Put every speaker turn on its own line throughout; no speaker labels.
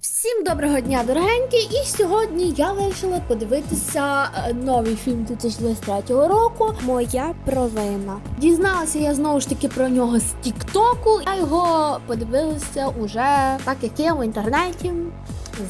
Всім доброго дня, дорогенькі! І сьогодні я вирішила подивитися е, новий фільм 2023 року Моя провина. Дізналася я знову ж таки про нього з Тіктоку. Я його подивилася уже так, як є в інтернеті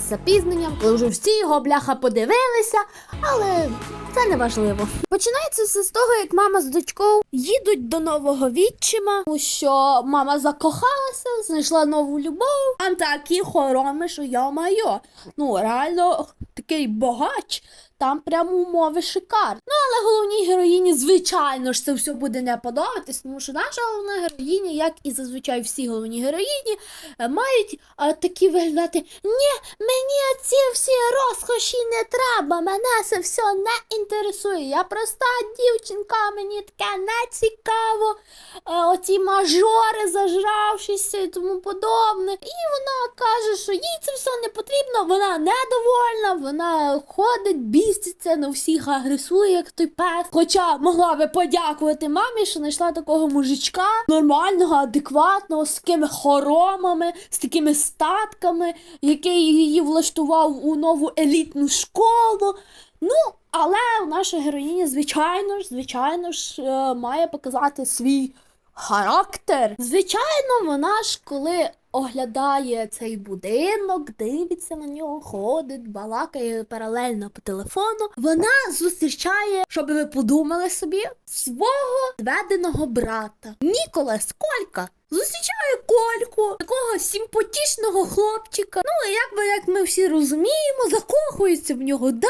з запізненням, коли вже всі його бляха подивилися, але це не важливо. Починається все з того, як мама з дочкою їдуть до нового відчима, тому що мама закохалася, знайшла нову любов. Там такі хороми, що я маю. Ну реально такий богач. Там прямо умови шикар. Ну, але головній героїні, звичайно ж, це все буде не подобатись, тому що наша головна героїня, як і зазвичай всі головні героїні, е, мають е, такі виглядати: ні, мені ці всі розкоші не треба, мене це все не інтересує. Я проста дівчинка, мені таке не цікаво. Е, оці мажори, зажравшися і тому подобне. І вона каже, що їй це все не потрібно, вона недовольна, вона ходить, біститься, на всіх агресує, як той пес. Хоча могла би подякувати мамі, що знайшла такого мужичка нормального, адекватного, з такими хоромами, з такими статками, який її влаштував у нову елітну школу. Ну, але наша героїня, звичайно ж, звичайно ж, е, має показати свій характер. Звичайно, вона ж коли оглядає цей будинок, дивиться на нього, ходить, балакає паралельно по телефону. Вона зустрічає, щоб ви подумали собі, свого зведеного брата Ніколас Колька. Зустрічає Кольку, такого симпатичного хлопчика. Ну, як би як ми всі розуміємо, закохується в нього. Да,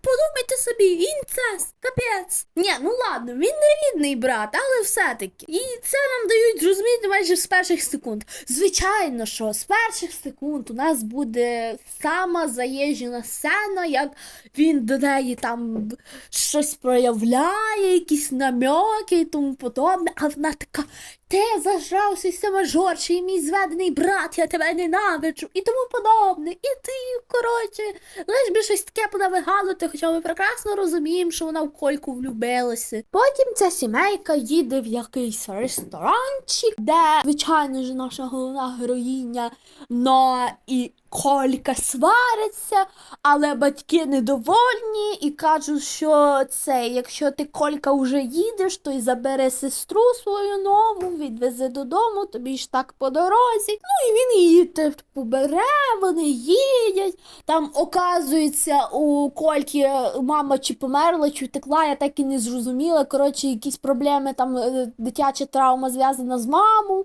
подумайте собі, інцест, капець. Ні, ну ладно, він не рідний брат, але все-таки. І це нам дають зрозуміти майже з перших секунд. Звичайно, що з перших секунд у нас буде сама заїжджена сцена, як він до неї там щось проявляє, якісь намеки і тому подобне, а вона така. Ти зажрався мажорший, мій зведений брат, я тебе ненавиджу і тому подобне. І ти, коротше, лиш би щось таке понавигадувати, хоча ми прекрасно розуміємо, що вона в кольку влюбилася. Потім ця сімейка їде в якийсь ресторанчик, де, звичайно ж, наша головна героїня Ноа і Колька сваряться, але батьки недовольні і кажуть, що це, якщо ти Колька вже їдеш, то й забере сестру свою нову, відвезе додому, тобі ж так по дорозі. Ну і він її типу бере, вони їдять. Там оказується у Кольки мама чи померла, чи втекла, я так і не зрозуміла. Коротше, якісь проблеми, там е, дитяча травма зв'язана з мамою,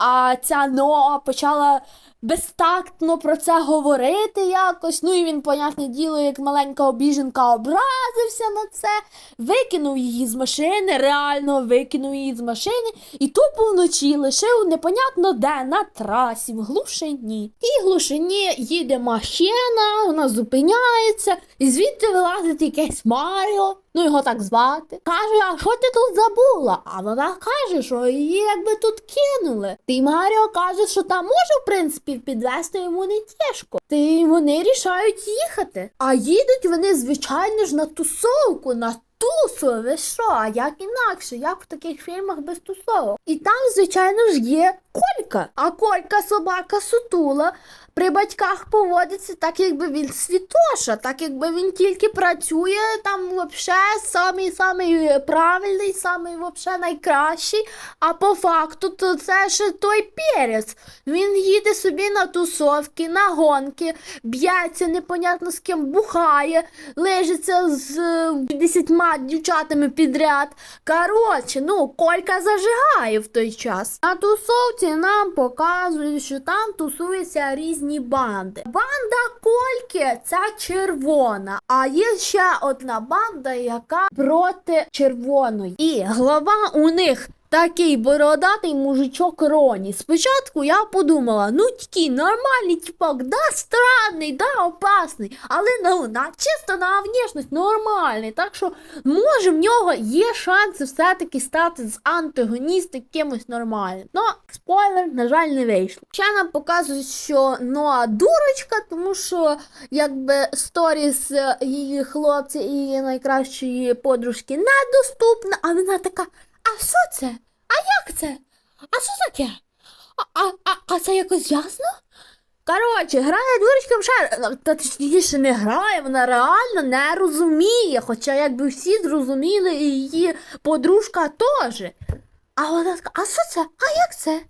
а ця Ноа почала безтактно про це говорити якось. Ну і він, понятне діло, як маленька обіженка образився на це, викинув її з машини, реально викинув її з машини, і тупо вночі лишив непонятно де, на трасі, в глушині. І в глушині їде машина, вона зупиняється, і звідти вилазить якесь Маріо. Ну, його так звати. Каже, а що ти тут забула? А вона каже, що її якби тут кинули. Ти Маріо каже, що там може, в принципі, підвести йому не тяжко. Ти вони рішають їхати. А їдуть вони, звичайно ж, на тусовку, на тусу, ви що? А як інакше? Як в таких фільмах без тусовок? І там, звичайно ж, є Колька. А Колька собака сутула. При батьках поводиться так, якби він світоша, так якби він тільки працює там вообще самий самий правильний, самий вообще найкращий. А по факту то це ще той перець. Він їде собі на тусовки, на гонки, б'ється непонятно з ким, бухає, лежиться з е, десятьма дівчатами підряд. Коротше, ну, Колька зажигає в той час. На тусовці нам показують, що там тусуються різні банди. Банда Кольки це червона, а є ще одна банда, яка проти червоної. І глава у них. Такий бородатий мужичок Роні. Спочатку я подумала, ну такий нормальний типок, да, странний, да, опасний, але ну, на, чисто на внешність нормальний. Так що, може, в нього є шанси все-таки стати з антагоніста кимось нормальним. Ну, спойлер, на жаль, не вийшло. Ще нам показують, що Ноа дурочка, тому що якби сторіс е, її хлопця і її найкращої подружки недоступна, а вона така. А що це? А як це? А що таке? А, а, а, це якось ясно? Коротше, грає дурочком шар. Та точніше не грає, вона реально не розуміє. Хоча якби всі зрозуміли, і її подружка теж. А вона така, а що це? А як це?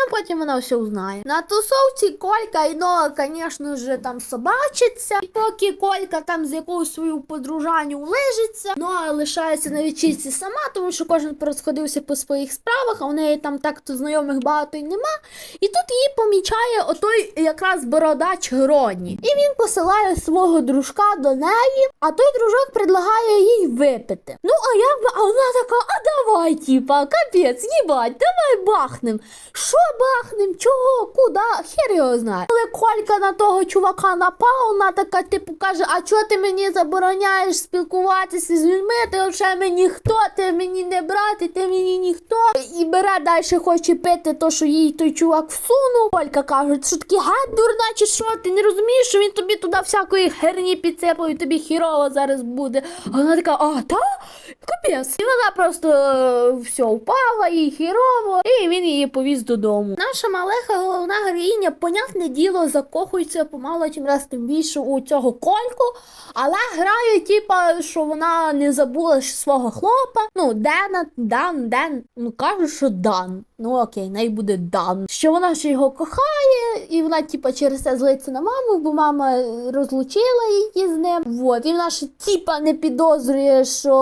Ну, потім вона все узнає. На тусовці Колька і Ноа, звісно ж, там собачиться. І поки Колька там з якоюсь свою подружанню лежиться, Ноа лишається на вечірці сама, тому що кожен порозходився по своїх справах, а в неї там так-то знайомих багато й нема. І тут її помічає отой якраз бородач Гроні. І він посилає свого дружка до неї, а той дружок предлагає їй випити. Ну, а би, а вона така, а давай, типа, капець, їбать, давай бахнем. Що бахнем? Чого? Куда? Хер його знає. Коли Колька на того чувака напав, вона така, типу, каже, а чого ти мені забороняєш спілкуватися з людьми? Ти взагалі мені хто? Ти мені не брати, ти мені ніхто. І бере далі хоче пити то, що їй той чувак всунув. Колька каже, що такі гад дурна, чи що? Ти не розумієш, що він тобі туди всякої херні підсипав, і тобі хірово зараз буде. А вона така, а, та? Капець. І вона просто е, все впала, їй хірово, і він її повіз додому. Наша малеха головна героїня, понятне діло, закохується помало чим раз тим більше у цього кольку, але грає, типа, що вона не забула свого хлопа. Ну, Дена, Дан, Ден, ну кажуть, що Дан. Ну окей, най буде Дан. Що вона ще його кохає, і вона, типа, через це злиться на маму, бо мама розлучила її з ним. Вот. І вона ще типа не підозрює, що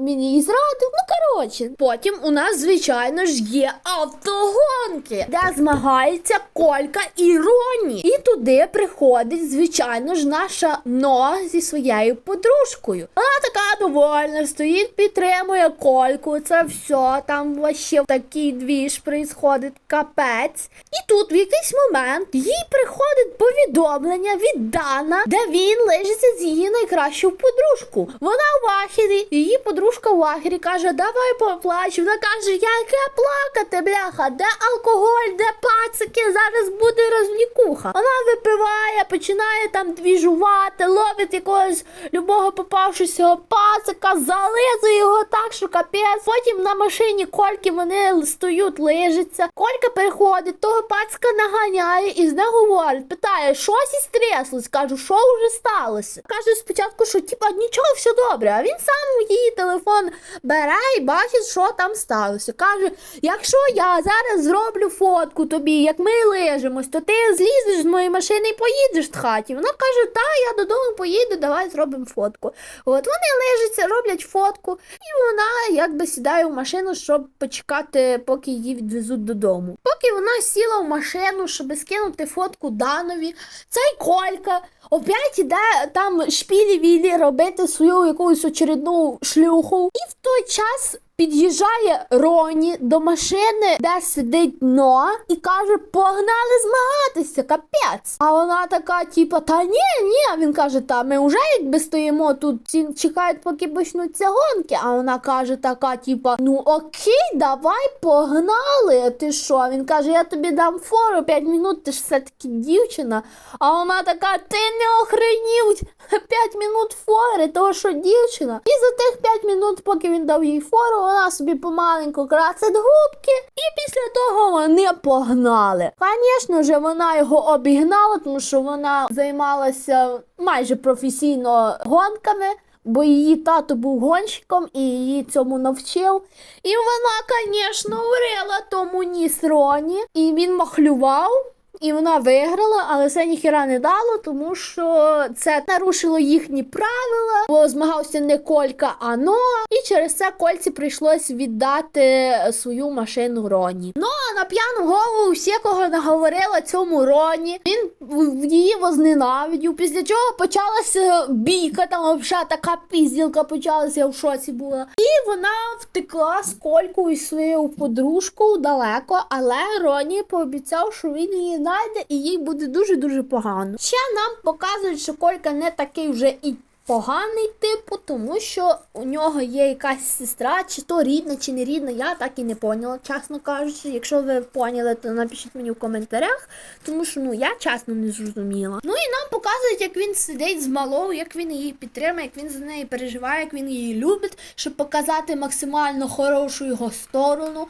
він її зрадив. Ну коротше, потім у нас, звичайно ж, є автогонки, де змагається Колька і Роні. І туди приходить, звичайно ж, наша Ноа зі своєю подружкою. Вона така довольна, стоїть, підтримує Кольку. Це все там вообще такий двіж происходить, капець. І тут в якийсь момент їй приходить повідомлення від Дана, де він лежиться з її найкращою подружку. Вона в ахері, її подружка в ахері каже, давай поплач. Вона каже, яке плакати, бляха, де алкоголь, де пацики, зараз буде розвлікуха. Вона випиває, починає там двіжувати, ловить якогось любого попавшися пацика, зализує його так, що капець. Потім на машині Кольки вони стоють, лежаться. Колька переходить, того пацика наганяє і з нього говорить, питає, щось із тряслось. Кажу, що вже сталося? Каже спочатку, що типа нічого, все добре. А він сам її телефон бере і бачить, що там сталося. Каже: якщо я зараз зроблю фотку тобі, як ми лежимось, то ти злізеш з моєї машини і поїдеш в хаті. Вона каже, та я додому поїду, давай зробимо фотку. От вони лежаться, роблять фотку, і вона якби сідає в машину, щоб почекати, поки її відвезуть додому. Поки вона сіла в машину, щоб скинути фотку Данові, цей Колька опять іде там шпілі-вілі робити свою якусь очередну шлюху. І в той час під'їжджає Роні до машини, де сидить Ноа, і каже: погнали змагатися, капець. А вона така, типа, та ні, ні. Він каже, та ми вже якби стоїмо тут, чекають, поки почнуться гонки. А вона каже, така, типа, ну окей, давай погнали. Ти що? Він каже, я тобі дам фору 5 минут, ти ж все-таки дівчина. А вона така, ти не охренів 5 минут фори, того що дівчина. І за тих 5 минут, поки він дав їй фору, вона собі помаленьку красить губки. І після того вони погнали. Звісно ж, вона його обігнала, тому що вона займалася майже професійно гонками. Бо її тато був гонщиком і її цьому навчив. І вона, звісно, врила тому ніс Роні. І він махлював. І вона виграла, але це ніхіра не дало, тому що це нарушило їхні правила, бо змагався не Колька, а Ноа. І через це Кольці прийшлось віддати свою машину Роні. Ноа на п'яну голову всякого наговорила цьому Роні. Він її возненавидів. Після чого почалася бійка, там взагалі така пізділка почалася, я в шоці була. І вона втекла з Колькою і своєю подружкою далеко, але Роні пообіцяв, що він її знайде і їй буде дуже-дуже погано. Ще нам показують, що Колька не такий вже і. Поганий типу, тому що у нього є якась сестра, чи то рідна, чи не рідна, я так і не поняла, чесно кажучи. Якщо ви поняли, то напишіть мені в коментарях, тому що ну я чесно не зрозуміла. Ну і нам показують, як він сидить з малою, як він її підтримує, як він за неї переживає, як він її любить, щоб показати максимально хорошу його сторону.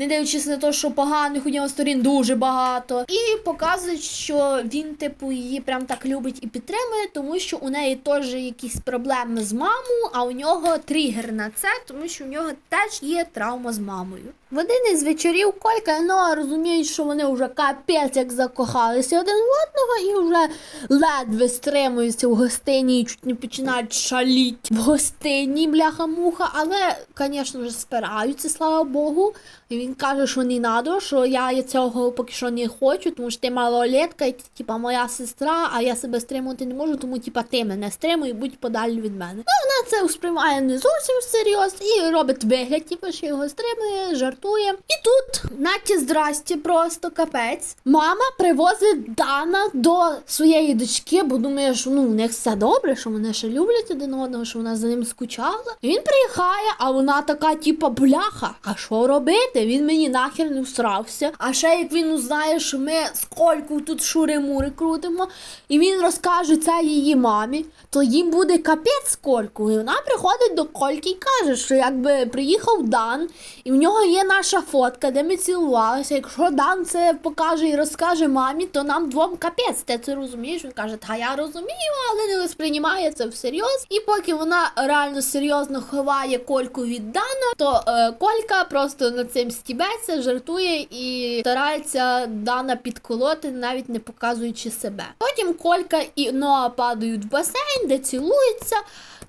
Не дивлячись на те, що поганих у нього сторін дуже багато. І показують, що він, типу, її прям так любить і підтримує, тому що у неї теж якісь проблеми з мамою, а у нього тригер на це, тому що у нього теж є травма з мамою. В один із вечорів Колька і Ноа розуміють, що вони вже капець як закохалися один в одного і вже ледве стримуються в гостині і чуть не починають шаліть в гостині, бляха-муха, але, звісно ж, спираються, слава Богу. І він каже, що не надо, що я цього поки що не хочу, тому що ти малолетка, і ти, типа, моя сестра, а я себе стримувати не можу, тому типа ти мене стримуй, будь подалі від мене. Ну, вона це сприймає не зовсім всерйоз і робить вигляд, типу, що його стримує, жартує. І тут, наті здрасті, просто капець. Мама привозить Дана до своєї дочки, бо думає, що ну у них все добре, що вони ще люблять один одного, що вона за ним скучала. І він приїхає, а вона така, типа, бляха, а що робити? Він мені нахер не всрався. А ще як він узнає, що ми з Колькою тут шури-мури крутимо, і він розкаже це її мамі, то їм буде капець з Колькою. І вона приходить до Кольки і каже, що якби приїхав Дан, і в нього є наша фотка, де ми цілувалися. Якщо Дан це покаже і розкаже мамі, то нам двом капець. Ти це розумієш? Він каже, та я розумію, але не сприймає це всерйоз. І поки вона реально серйозно ховає Кольку від Дана, то е, Колька просто над цим стібеться, жартує і старається Дана підколоти, навіть не показуючи себе. Потім Колька і Ноа падають в басейн, де цілуються.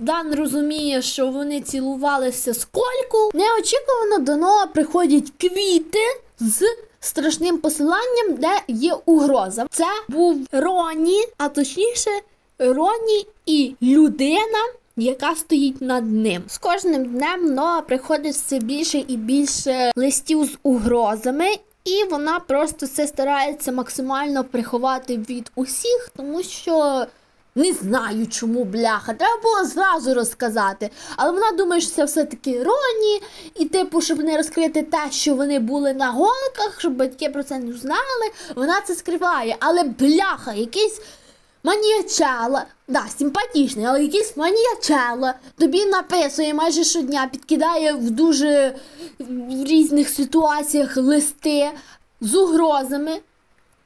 Дан розуміє, що вони цілувалися з Колькою. Неочікувано до Ноа приходять квіти з страшним посиланням, де є угроза. Це був Роні, а точніше, Роні і людина. Яка стоїть над ним з кожним днем Ноа приходить все більше і більше листів з угрозами, і вона просто це старається максимально приховати від усіх, тому що не знаю, чому бляха. Треба було зразу розказати. Але вона думає, що це все-таки Роні, і типу, щоб не розкрити те, що вони були на гонках, щоб батьки про це не знали. Вона це скриває. Але бляха, якийсь маніячела. Да, симпатичний, але якийсь маніячела. Тобі написує майже щодня, підкидає в дуже в різних ситуаціях листи з угрозами.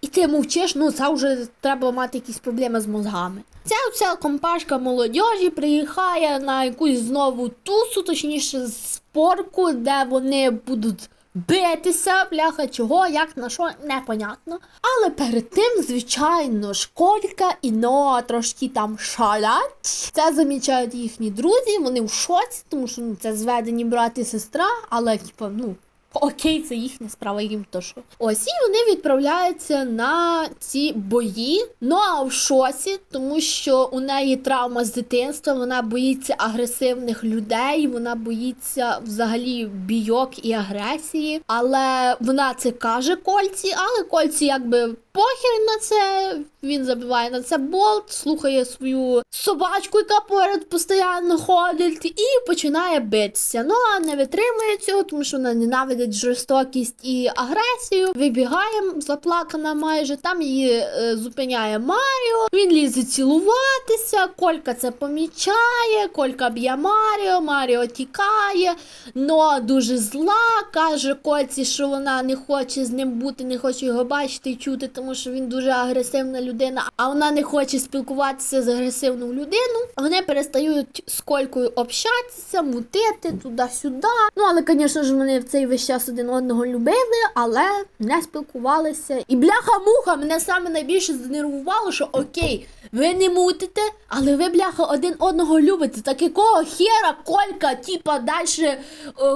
І ти мовчиш, ну це вже треба мати якісь проблеми з мозгами. Ця оця компашка молодіжі приїхає на якусь знову тусу, точніше спорку, де вони будуть битися, бляха, чого, як, на що, непонятно. Але перед тим, звичайно, школька і Ноа трошки там шалять. Це замічають їхні друзі, вони в шоці, тому що ну, це зведені брат і сестра, але типу, ну. Окей, це їхня справа, їм то що. Ось і вони відправляються на ці бої. Ну а в шоці, тому що у неї травма з дитинства, вона боїться агресивних людей, вона боїться взагалі бійок і агресії. Але вона це каже Кольці, але Кольці якби похер на це. Він забиває на це болт, слухає свою собачку, яка поряд постійно ходить, і починає битися. Ну а не витримує цього, тому що вона ненавидить жорстокість і агресію. Вибігає заплакана майже. Там її е, зупиняє Маріо. Він лізе цілуватися. Колька це помічає. Колька б'є Маріо, Маріо тікає. Но дуже зла. каже Кольці, що вона не хоче з ним бути, не хоче його бачити і чути, тому що він дуже агресивна людина. А вона не хоче спілкуватися з агресивною людиною. Вони перестають з Колькою общатися, мутити туди-сюди. Ну але, звісно ж, вони в цей весь час один одного любили, але не спілкувалися. І бляха-муха мене саме найбільше знервувало, що окей, ви не мутите, але ви, бляха, один одного любите. Так якого хера Колька, типа, далі е,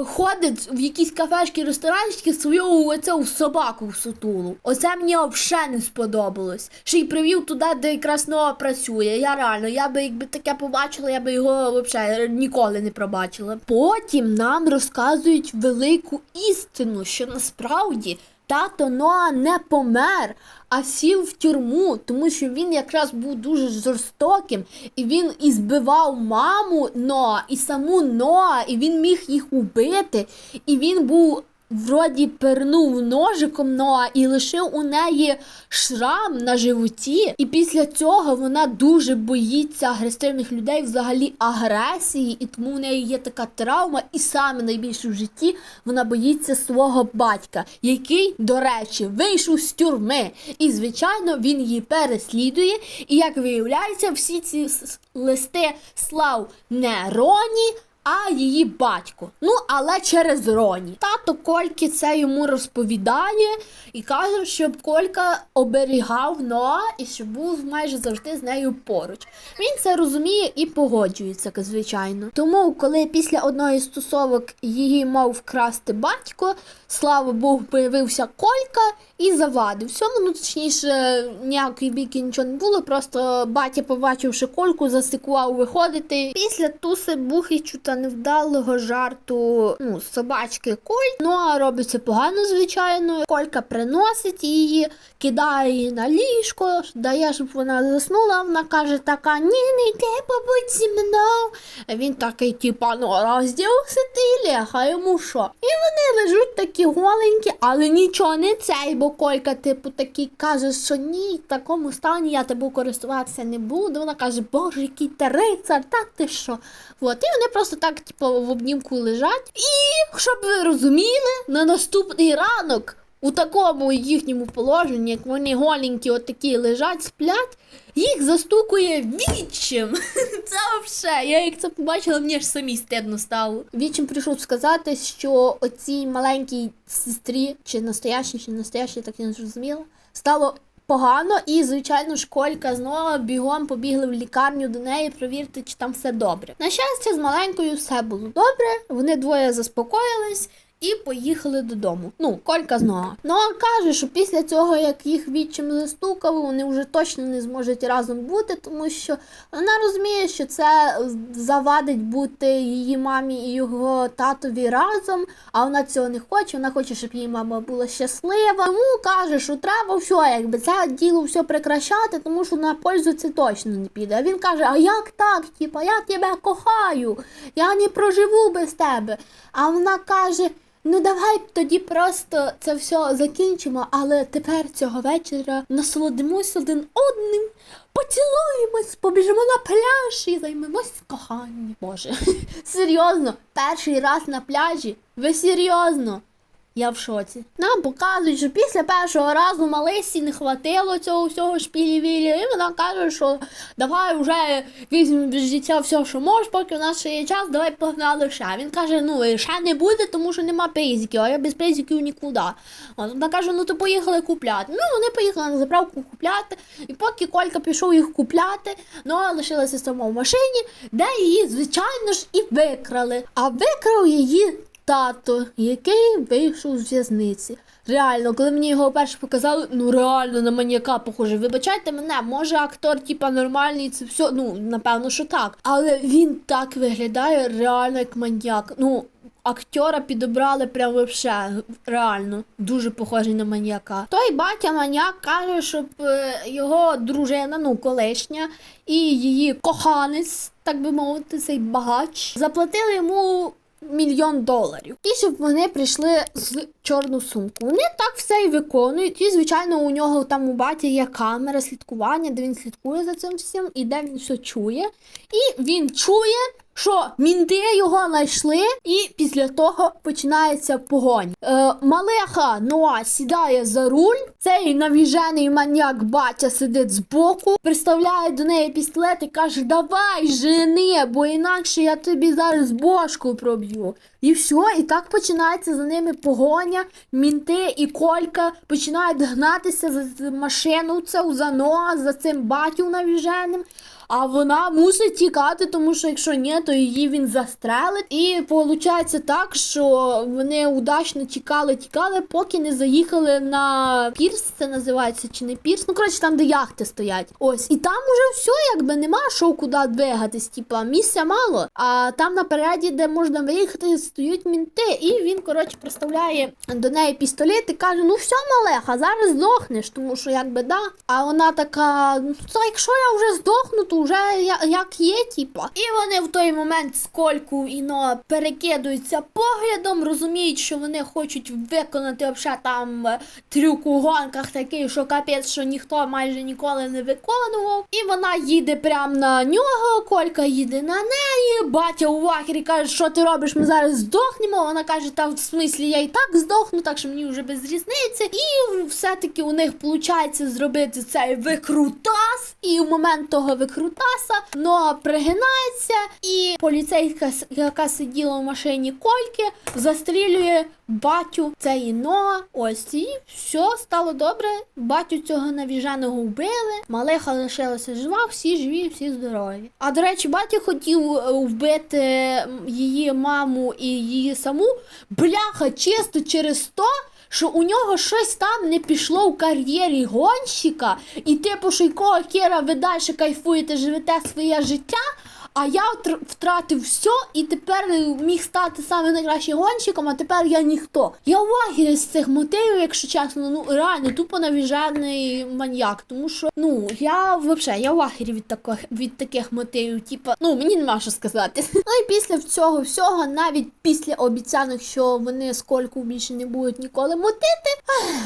ходить в якісь кафешки, ресторанчики свою оцю собаку в сутулу. Оце мені взагалі не сподобалось. Ще й привів туди, де якраз Ноа працює. Я реально, я би якби таке побачила, я би його взагалі ніколи не пробачила. Потім нам розказують велику істину, що насправді тато Ноа не помер, а сів в тюрму, тому що він якраз був дуже жорстоким, і він і збивав маму Ноа, і саму Ноа, і він міг їх убити, і він був вроді пернув ножиком Ноа і лишив у неї шрам на животі. І після цього вона дуже боїться агресивних людей, взагалі агресії, і тому в неї є така травма, і саме найбільше в житті вона боїться свого батька, який, до речі, вийшов з тюрми. І, звичайно, він її переслідує. І як виявляється, всі ці листи слав не Роні. А її батько. Ну, але через Роні. Тато Кольки це йому розповідає і каже, щоб Колька оберігав Ноа і щоб був майже завжди з нею поруч. Він це розуміє і погоджується, звичайно. Тому, коли після одної з стосовок її мав вкрасти батько, слава Богу, появився Колька і завадив всьому. Ну, точніше, ніякої бійки нічого не було. Просто батя, побачивши Кольку, засикував виходити. Після туси Бухичу та невдалого жарту ну, собачки Коль. Ну а робиться погано, звичайно. Колька приносить її, кидає її на ліжко, дає, щоб вона заснула. Вона каже, така ні, не йди, побудь зі мною. Він такий, типа, ну розділся ти, ляха, йому що? І вони лежать такі голенькі, але нічого не цей, бо Колька, типу, такий каже, що ні, в такому стані я тобою користуватися не буду. Вона каже, боже, який ти рицар, та ти що? От, і вони просто так, типу, в обнімку лежать. І, щоб ви розуміли, на наступний ранок. У такому їхньому положенні, як вони голенькі, от такі лежать, сплять, їх застукує відчим. Це все. Я як це побачила, мені аж самі стидно стало. Відчим прийшов сказати, що оцій маленькій сестрі, чи настоящій, чи настоящій, так я не зрозуміла, стало погано, і, звичайно, школька знову бігом побігли в лікарню до неї провірити, чи там все добре. На щастя, з маленькою все було добре. Вони двоє заспокоїлись. І поїхали додому. Ну, Колька знову. Ну, а каже, що після цього, як їх відчим застукав, вони вже точно не зможуть разом бути, тому що вона розуміє, що це завадить бути її мамі і його татові разом, а вона цього не хоче. Вона хоче, щоб її мама була щаслива. Тому каже, що треба все, якби це діло все прекращати, тому що на пользу це точно не піде. А він каже: А як так? Типа, я тебе кохаю, я не проживу без тебе. А вона каже. Ну давай тоді просто це все закінчимо, але тепер цього вечора насолодимось один одним, поцілуємось, побіжимо на пляж і займемось коханням. Боже, серйозно, перший раз на пляжі? Ви серйозно? Я в шоці. Нам показують, що після першого разу Малисі не хватило цього всього шпілі-вілі, і вона каже, що давай вже візьмемо від життя все, що можеш, поки у нас ще є час, давай погнали ще. Він каже, ну ще не буде, тому що нема призиків, а я без призиків нікуди. Вона каже, ну то поїхали купляти. Ну вони поїхали на заправку купляти, і поки Колька пішов їх купляти, ну лишилася сама в машині, де її, звичайно ж, і викрали. А викрав її тато, який вийшов з в'язниці. Реально, коли мені його вперше показали, ну реально на маніяка похоже. Вибачайте мене, може актор, типа нормальний, це все. Ну, напевно, що так. Але він так виглядає реально як маніяк. Ну, актера підобрали прям вообще реально дуже похожий на маніяка. Той батя маніяк каже, щоб е, його дружина, ну колишня, і її коханець, так би мовити, цей багач, заплатили йому мільйон доларів. І щоб вони прийшли з чорну сумку. Вони так все і виконують. І, звичайно, у нього там у баті є камера слідкування, де він слідкує за цим всім і де він все чує. І він чує. Що мінти його знайшли, і після того починається погонь. Е, Малеха Ноа сідає за руль. Цей навіжений маньяк батя сидить збоку, приставляє до неї пістолет і каже: Давай, жени, бо інакше я тобі зараз бошку проб'ю. І все, і так починається за ними погоня. Мінти і Колька починають гнатися за машину цю, за Ноа, за цим батю навіженим. А вона мусить тікати, тому що якщо ні, то її він застрелить. І виходить так, що вони удачно тікали, тікали, поки не заїхали на пірс, це називається чи не пірс. Ну коротше, там, де яхти стоять. Ось, і там уже все, якби нема що куди двигатись. Типа місця мало. А там напереді, де можна виїхати, стоять мінти. І він, коротше, приставляє до неї пістолет і каже: Ну все, малеха, зараз здохнеш, тому що якби да. А вона така: ну якщо я вже здохну, то вже як є, типа. І вони в той момент з Колькою і Ноа перекидуються поглядом, розуміють, що вони хочуть виконати вообще там е, трюк у гонках такий, що капець, що ніхто майже ніколи не виконував. І вона їде прямо на нього, Колька їде на неї. Батя у вахері каже, що ти робиш, ми зараз здохнемо. Вона каже, та в смислі я і так здохну, так що мені вже без різниці. І все-таки у них виходить зробити цей викрутас. І в момент того викрутаса Ноа пригинається, і поліцейська, яка сиділа в машині Кольки, застрілює батю цієї Ноа. Ось і все стало добре. Батю цього навіженого вбили. Малеха лишилася жива, всі живі, всі здорові. А до речі, батя хотів е, вбити її маму і її саму. Бляха, чисто через то. Що у нього щось там не пішло в кар'єрі гонщика, і типу, що якого кера ви далі кайфуєте, живете своє життя. А я втр- втратив все і тепер міг стати саме найкращим гонщиком, а тепер я ніхто. Я лагері з цих мотивів, якщо чесно, ну реально тупо навіжений маньяк. Тому що ну я взагалі я в лагері від таких від таких мотивів. Типа, ну мені нема що сказати. Ну і після цього всього, навіть після обіцянок, що вони з більше не будуть ніколи мутити.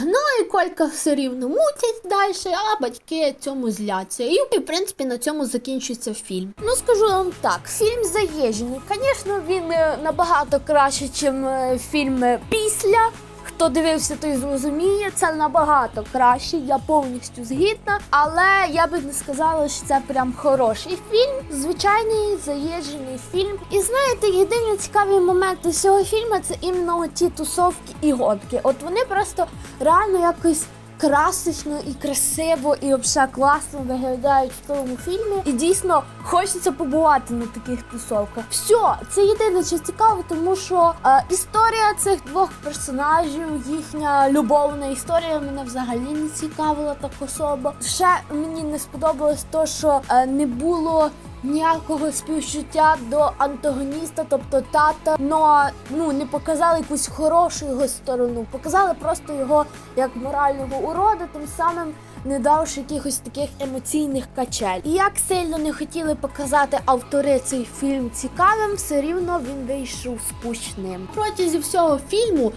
Ну і Колька все рівно мутять далі, а батьки цьому зляться. І в принципі на цьому закінчується фільм. Ну скажу вам так, фільм заїжджений. Звісно, він е, набагато краще, ніж фільм після. Хто дивився, той зрозуміє, це набагато краще, я повністю згідна. Але я би не сказала, що це прям хороший фільм. Звичайний заїжджений фільм. І знаєте, єдині цікаві моменти цього фільму це іменно ті тусовки і гонки. От вони просто реально якось. Красочно і красиво, і взагалі класно виглядають в тому фільмі. І дійсно хочеться побувати на таких тусовках. Все, це єдине, що цікаво, тому що е, історія цих двох персонажів, їхня любовна історія мене взагалі не цікавила так особо. Ще мені не сподобалось то, що е, не було. Ніякого співчуття до антагоніста, тобто тата, но ну не показали якусь хорошу його сторону, показали просто його як морального урода, тим самим не давши якихось таких емоційних качель. І як сильно не хотіли показати автори цей фільм цікавим, все рівно він вийшов скучним. Протягом всього фільму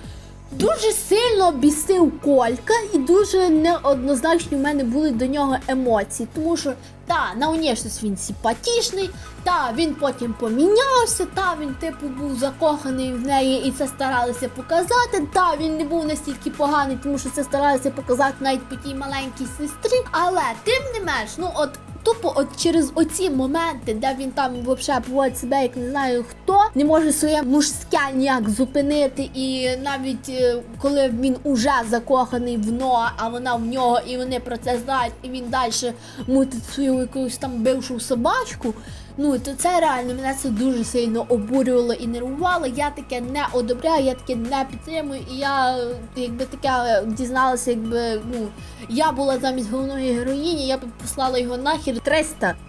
Дуже сильно бісив Колька, і дуже неоднозначні в мене були до нього емоції. Тому що та на внешність він симпатичний, та він потім помінявся, та він типу був закоханий в неї і це старалися показати. Та він не був настільки поганий, тому що це старалися показати навіть по тій маленькій сестрі. Але тим не менш, ну от Тупо от через оці моменти, де він там взагалі поводить себе, як не знаю хто, не може своє мужське ніяк зупинити. І навіть е, коли він уже закоханий в Ноа, а вона в нього, і вони про це знають, і він далі мутить свою якусь там бившу собачку. Ну то це реально мене це дуже сильно обурювало і нервувало. Я таке не одобряю, я таке не підтримую. І я е, якби таке дізналася, якби ну я була замість головної героїні, я б послала його нахер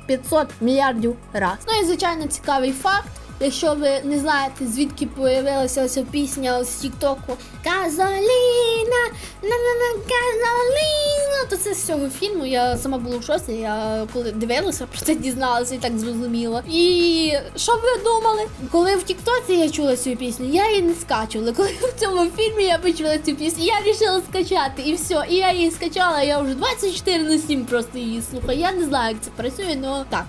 300-500 мільярдів раз. Ну і звичайно цікавий факт. Якщо ви не знаєте, звідки появилася ця пісня з Тіктоку Казоліна, на-на-на Казоліна, то це з цього фільму. Я сама була в шоці. Я коли дивилася, про це дізналася і так зрозуміла. І що ви думали? Коли в Тіктоці я чула цю пісню, я її не скачувала. Коли в цьому фільмі я почула цю пісню, я вирішила скачати і все. І я її скачала. Я вже 24 на 7 просто її слухаю. Я не знаю, як це працює, але так.